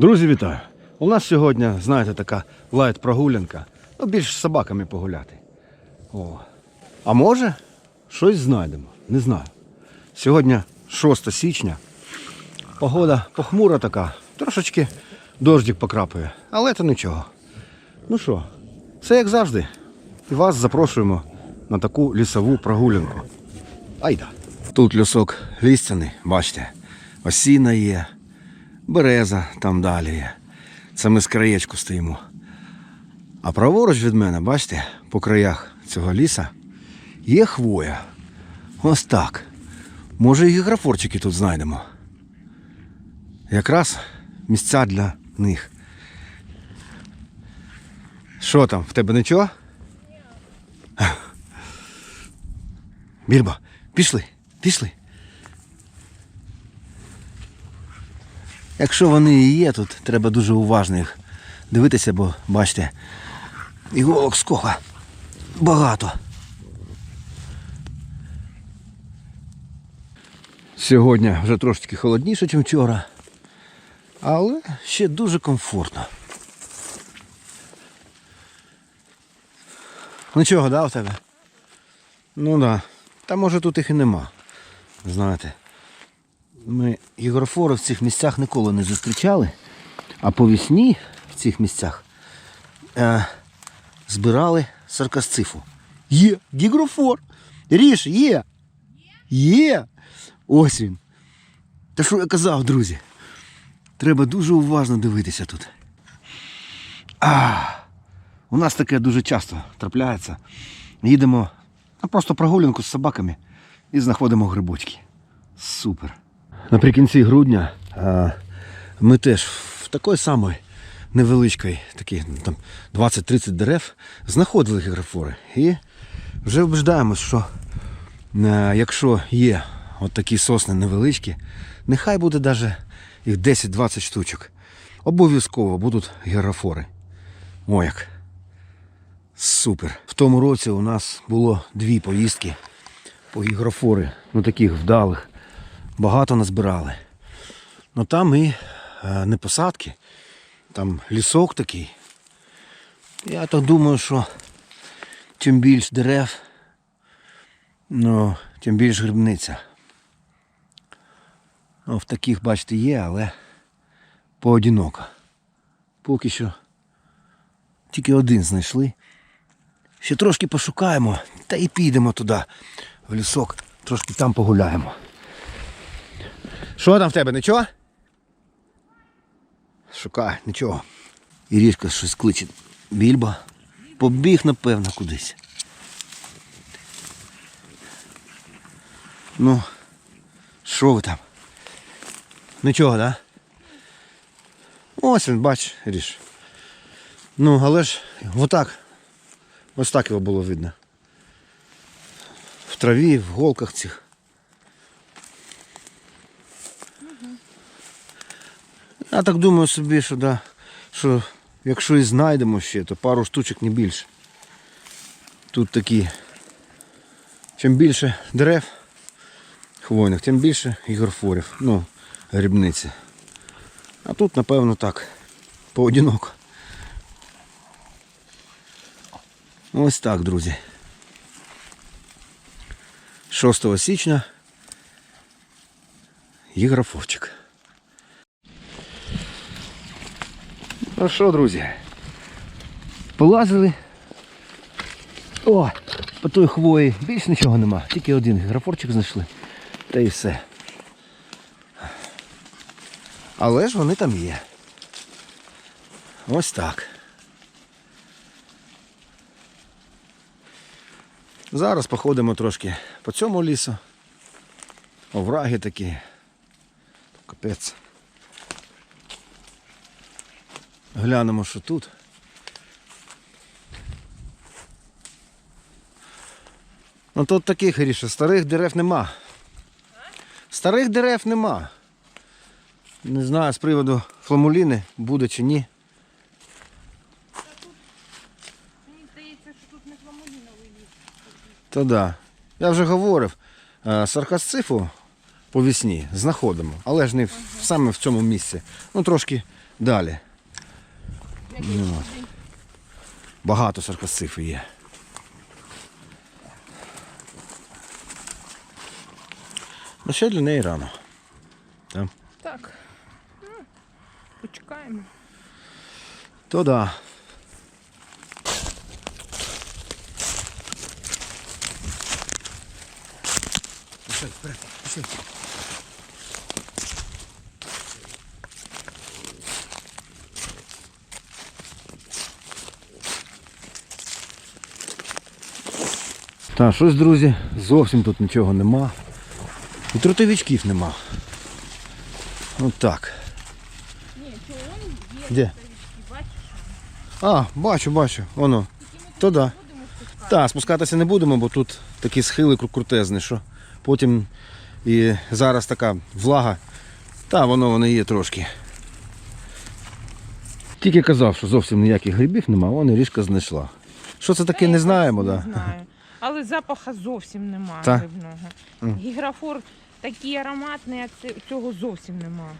Друзі, вітаю! У нас сьогодні, знаєте, така лайт-прогулянка. Ну, більш з собаками погуляти. О. А може, щось знайдемо. Не знаю. Сьогодні 6 січня. Погода похмура така. Трошечки дождик покрапує. Але це нічого. Ну що, все як завжди. І вас запрошуємо на таку лісову прогулянку. Айда. Тут лісок лістяний, бачите, осіна є, береза там далі є. Це ми з краєчку стоїмо. А праворуч від мене, бачите, по краях цього ліса є хвоя. Ось так. Може і графорчики тут знайдемо. Якраз місця для них. Що там, в тебе нічого? Більбо, пішли, пішли. Якщо вони і є тут, треба дуже уважно їх дивитися, бо бачите, іголок скока багато. Сьогодні вже трошечки холодніше, ніж вчора, але ще дуже комфортно. Нічого, да, у тебе? Ну да. Та може тут їх і нема. Знаєте. Ми гігрофори в цих місцях ніколи не зустрічали, а по вісні в цих місцях е, збирали саркасцифу. Є, гігрофор. Ріш, є. Є. Ось він. Та що я казав, друзі? Треба дуже уважно дивитися тут. А, у нас таке дуже часто трапляється. Їдемо на просто прогулянку з собаками і знаходимо грибочки. Супер. Наприкінці грудня ми теж в такої самої невеличкої, такі ну, там 20-30 дерев, знаходили гігрофори. І вже вбеждаємось, що е, якщо є от такі сосни невеличкі, нехай буде навіть їх 10-20 штучок. Обов'язково будуть гігрофори. О як. Супер. В тому році у нас було дві поїздки по гігрофори, ну таких вдалих. Багато назбирали. Ну там і е, не посадки, там лісок такий. Я так думаю, що чим більш дерев, ну, тим більш грибниця. Ну, в таких, бачите, є, але поодиноко. Поки що тільки один знайшли. Ще трошки пошукаємо та і підемо туди, в лісок, трошки там погуляємо. Що там в тебе, нічого? Шукай, нічого. Ірішка щось кличе. Більба. Побіг, напевно, кудись. Ну, що ви там? Нічого, да? Ось він, бач, Іріш. Ну, але ж отак. Ось так його було видно. В траві, в голках цих. Я так думаю собі, що, да, що якщо і знайдемо ще, то пару штучок не більше. Тут такі. Чим більше дерев хвойних, тим більше ігорфорів, ну, грибниці. А тут, напевно, так, поодиноко. Ось так, друзі. 6 січня гігрофорчик. Ну що, друзі? Полазили. О, по той хвої більш нічого нема. Тільки один графорчик знайшли. Та і все. Але ж вони там є. Ось так. Зараз походимо трошки по цьому лісу. Овраги такі. Капець. Глянемо, що тут. Ну тут таких ріше, старих дерев нема. Старих дерев нема. Не знаю з приводу фламуліни, буде чи ні. Мені здається, що тут не фламуліновий ліс. Та да. Я вже говорив, е, саркасцифу по весні знаходимо, але ж не в- саме в цьому місці. Ну трошки далі. Який Ну. Багато саркоцифи є. Ну ще для неї рано. Там. Так. Ну, почекаємо. То да. Пішли, вперед, пішли. Та, щось, друзі, зовсім тут нічого нема. І трутовичків нема. От так. Ні, чого він є бачиш? А, бачу, бачу. Воно. То да. Так, спускатися не будемо, бо тут такі схили кру- крутезні, що потім і зараз така влага. Та воно воно є трошки. Тільки казав, що зовсім ніяких грибів нема, вон і ріжка знайшла. Що це таке, не знаємо, Не да? знаю. Але запаха зовсім немає Та? грибного. Гіграфор такий ароматний, а цього зовсім немає.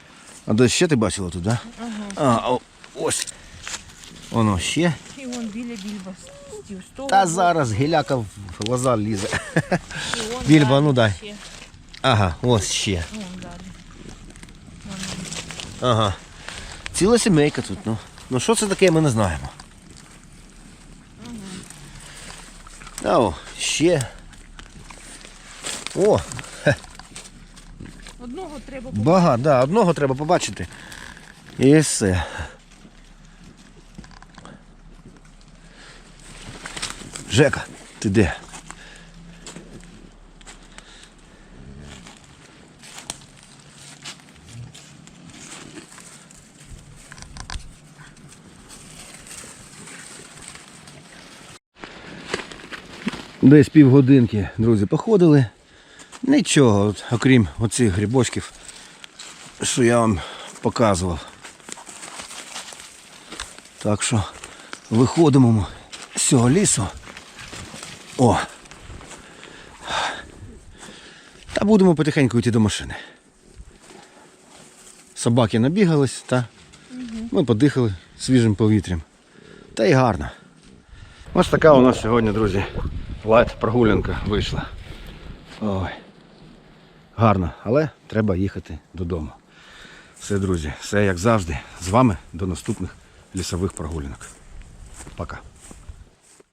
А де ще ти бачила тут, да? Ага. А, о, ось. Воно ще. І вон біля більба з того Та боку, зараз гіляка в глаза лізе. Більба, ну дай. ще. Ага, ось ще. Вон далі. Вон. Ага. Ціла сімейка тут. Ну, ну що це таке, ми не знаємо. А о, ще. О, Одного треба багато, да, одного треба побачити. І все. Жека, ти де? Десь півгодинки, друзі, походили. Нічого, окрім оцих грибочків, що я вам показував. Так що виходимо з цього лісу. О! Та будемо потихеньку йти до машини. Собаки набігались, та ми подихали свіжим повітрям. Та й гарно. Ось така у нас сьогодні, друзі, лайт прогулянка вийшла. Ой. Гарно, але треба їхати додому. Все, друзі, все як завжди. З вами до наступних лісових прогулянок. Пока.